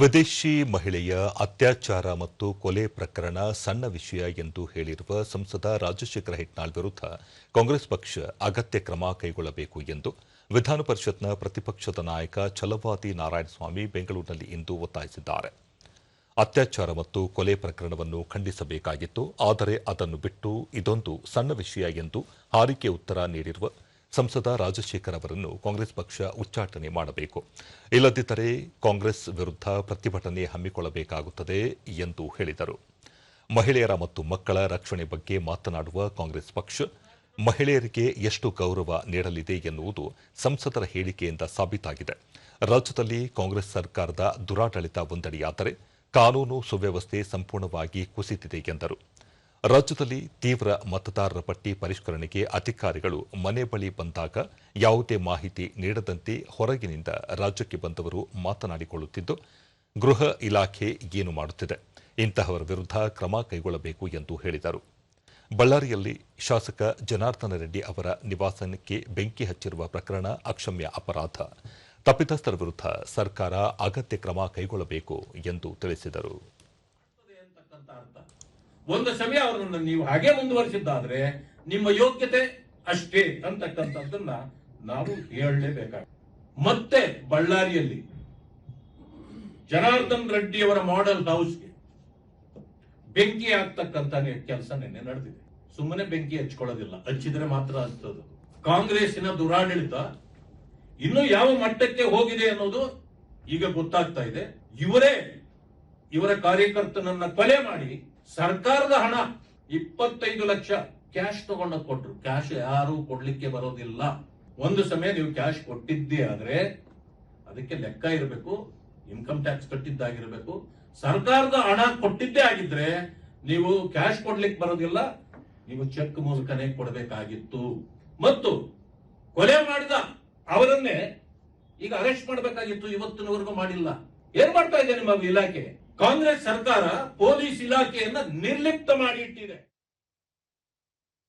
ವಿದೇಶಿ ಮಹಿಳೆಯ ಅತ್ಯಾಚಾರ ಮತ್ತು ಕೊಲೆ ಪ್ರಕರಣ ಸಣ್ಣ ವಿಷಯ ಎಂದು ಹೇಳಿರುವ ಸಂಸದ ರಾಜಶೇಖರ ಹೆಟ್ನಾಳ್ ವಿರುದ್ಧ ಕಾಂಗ್ರೆಸ್ ಪಕ್ಷ ಅಗತ್ಯ ಕ್ರಮ ಕೈಗೊಳ್ಳಬೇಕು ಎಂದು ವಿಧಾನ ಪರಿಷತ್ನ ಪ್ರತಿಪಕ್ಷದ ನಾಯಕ ಛಲವಾದಿ ನಾರಾಯಣಸ್ವಾಮಿ ಬೆಂಗಳೂರಿನಲ್ಲಿ ಇಂದು ಒತ್ತಾಯಿಸಿದ್ದಾರೆ. ಅತ್ಯಾಚಾರ ಮತ್ತು ಕೊಲೆ ಪ್ರಕರಣವನ್ನು ಖಂಡಿಸಬೇಕಾಗಿತ್ತು, ಆದರೆ ಅದನ್ನು ಬಿಟ್ಟು ಇದೊಂದು ಸಣ್ಣ ವಿಷಯ ಎಂದು ಹಾರಿಕೆ ಉತ್ತರ ನೀಡಿರುವ ಸಂಸದ ರಾಜಶೇಖರ್ ಅವರನ್ನು ಕಾಂಗ್ರೆಸ್ ಪಕ್ಷ ಉಚ್ಚಾಟನೆ ಮಾಡಬೇಕು. ಇಲ್ಲದಿದ್ದರೆ ಕಾಂಗ್ರೆಸ್ ವಿರುದ್ಧ ಪ್ರತಿಭಟನೆ ಹಮ್ಮಿಕೊಳ್ಳಬೇಕಾಗುತ್ತದೆ ಎಂದು ಹೇಳಿದರು. ಮಹಿಳೆಯರ ಮತ್ತು ಮಕ್ಕಳ ರಕ್ಷಣೆ ಬಗ್ಗೆ ಮಾತನಾಡುವ ಕಾಂಗ್ರೆಸ್ ಪಕ್ಷ, ಮಹಿಳೆಯರಿಗೆ ಎಷ್ಟು ಗೌರವ ನೀಡಲಿದೆ ಎನ್ನುವುದು ಸಂಸದರ ಹೇಳಿಕೆಯಿಂದ ಸಾಬೀತಾಗಿದೆ. ರಾಜ್ಯದಲ್ಲಿ ಕಾಂಗ್ರೆಸ್ ಸರ್ಕಾರದ ದುರಾಡಳಿತ ಒಂದಡಿಯಾದರೆ ಕಾನೂನು ಸುವ್ಯವಸ್ಥೆ ಸಂಪೂರ್ಣವಾಗಿ ಕುಸಿತಿದೆ ಎಂದರು. ರಾಜ್ಯದಲ್ಲಿ ತೀವ್ರ ಮತದಾರರ ಪಟ್ಟಿ ಪರಿಷ್ಕರಣೆಗೆ ಅಧಿಕಾರಿಗಳು ಮನೆ ಬಳಿ ಬಂದಾಗ ಯಾವುದೇ ಮಾಹಿತಿ ನೀಡದಂತೆ ಹೊರಗಿನಿಂದ ರಾಜ್ಯಕ್ಕೆ ಬಂದವರು ಮಾತನಾಡಿಕೊಳ್ಳುತ್ತಿದ್ದು, ಗೃಹ ಇಲಾಖೆ ಏನು ಮಾಡುತ್ತಿದೆ, ಇಂತಹವರ ವಿರುದ್ಧ ಕ್ರಮ ಕೈಗೊಳ್ಳಬೇಕು ಎಂದು ಹೇಳಿದರು. ಬಳ್ಳಾರಿಯಲ್ಲಿ ಶಾಸಕ ಜನಾರ್ದನ ರೆಡ್ಡಿ ಅವರ ನಿವಾಸಕ್ಕೆ ಬೆಂಕಿ ಹಚ್ಚಿರುವ ಪ್ರಕರಣ ಅಕ್ಷಮ್ಯ ಅಪರಾಧ. ತಪ್ಪಿತಸ್ಥರ ವಿರುದ್ಧ ಸರ್ಕಾರ ಅಗತ್ಯ ಕ್ರಮ ಕೈಗೊಳ್ಳಬೇಕು ಎಂದು ತಿಳಿಸಿದರು. ಒಂದು ಸಮಯ ಅವರನ್ನು ನೀವು ಹಾಗೆ ಮುಂದುವರಿಸಿದ್ದಾದ್ರೆ ನಿಮ್ಮ ಯೋಗ್ಯತೆ ಅಷ್ಟೇ ಅಂತಕ್ಕಂಥದ್ದನ್ನ ನಾವು ಹೇಳಲೇಬೇಕಾಗ ಮತ್ತೆ ಬಳ್ಳಾರಿಯಲ್ಲಿ ಜನಾರ್ದನ್ ರೆಡ್ಡಿ ಅವರ ಮಾಡೆಲ್ ಹೌಸ್ಗೆ ಬೆಂಕಿ ಆಗ್ತಕ್ಕಂಥ ಕೆಲಸ ನಿನ್ನೆ ನಡೆದಿದೆ. ಸುಮ್ಮನೆ ಬೆಂಕಿ ಹಚ್ಕೊಳ್ಳೋದಿಲ್ಲ, ಹಚ್ಚಿದ್ರೆ ಮಾತ್ರ ಹಚ್ಚೋದು. ಕಾಂಗ್ರೆಸ್ಸಿನ ದುರಾಡಳಿತ ಇನ್ನು ಯಾವ ಮಟ್ಟಕ್ಕೆ ಹೋಗಿದೆ ಅನ್ನೋದು ಈಗ ಗೊತ್ತಾಗ್ತಾ ಇದೆ. ಇವರೇ ಇವರ ಕಾರ್ಯಕರ್ತನನ್ನ ಕೊಲೆ ಮಾಡಿ ಸರ್ಕಾರದ ಹಣ ಇಪ್ಪತ್ತೈದು ಲಕ್ಷ ಕ್ಯಾಶ್ ತಗೊಂಡ ಕೊಟ್ರು. ಕ್ಯಾಶ್ ಯಾರು ಕೊಡ್ಲಿಕ್ಕೆ ಬರೋದಿಲ್ಲ. ಒಂದು ಸಮಯ ನೀವು ಕ್ಯಾಶ್ ಕೊಟ್ಟಿದ್ದೇ ಆದ್ರೆ ಅದಕ್ಕೆ ಲೆಕ್ಕ ಇರಬೇಕು, ಇನ್ಕಮ್ ಟ್ಯಾಕ್ಸ್ ಕಟ್ಟಿದ್ದಾಗಿರ್ಬೇಕು. ಸರ್ಕಾರದ ಹಣ ಕೊಟ್ಟಿದ್ದೇ ಆಗಿದ್ರೆ ನೀವು ಕ್ಯಾಶ್ ಕೊಡ್ಲಿಕ್ಕೆ ಬರೋದಿಲ್ಲ, ನೀವು ಚೆಕ್ ಮೂಲಕನೇ ಕೊಡಬೇಕಾಗಿತ್ತು. ಮತ್ತು ಕೊಲೆ ಮಾಡಿದ ಅವರನ್ನೇ ಈಗ ಅರೆಸ್ಟ್ ಮಾಡಬೇಕಾಗಿತ್ತು ಇವತ್ತಿನವರೆಗೂ ಮಾಡಿಲ್ಲ. ಏನ್ ಮಾಡ್ತಾ ಇದೆ ನಿಮ್ಮ ಇಲಾಖೆ? ಕಾಂಗ್ರೆಸ್ ಸರ್ಕಾರ ಪೊಲೀಸ್ ಇಲಾಖೆಯನ್ನ ನಿರ್ಲಿಪ್ತ ಮಾಡಿ ಇಟ್ಟಿದೆ.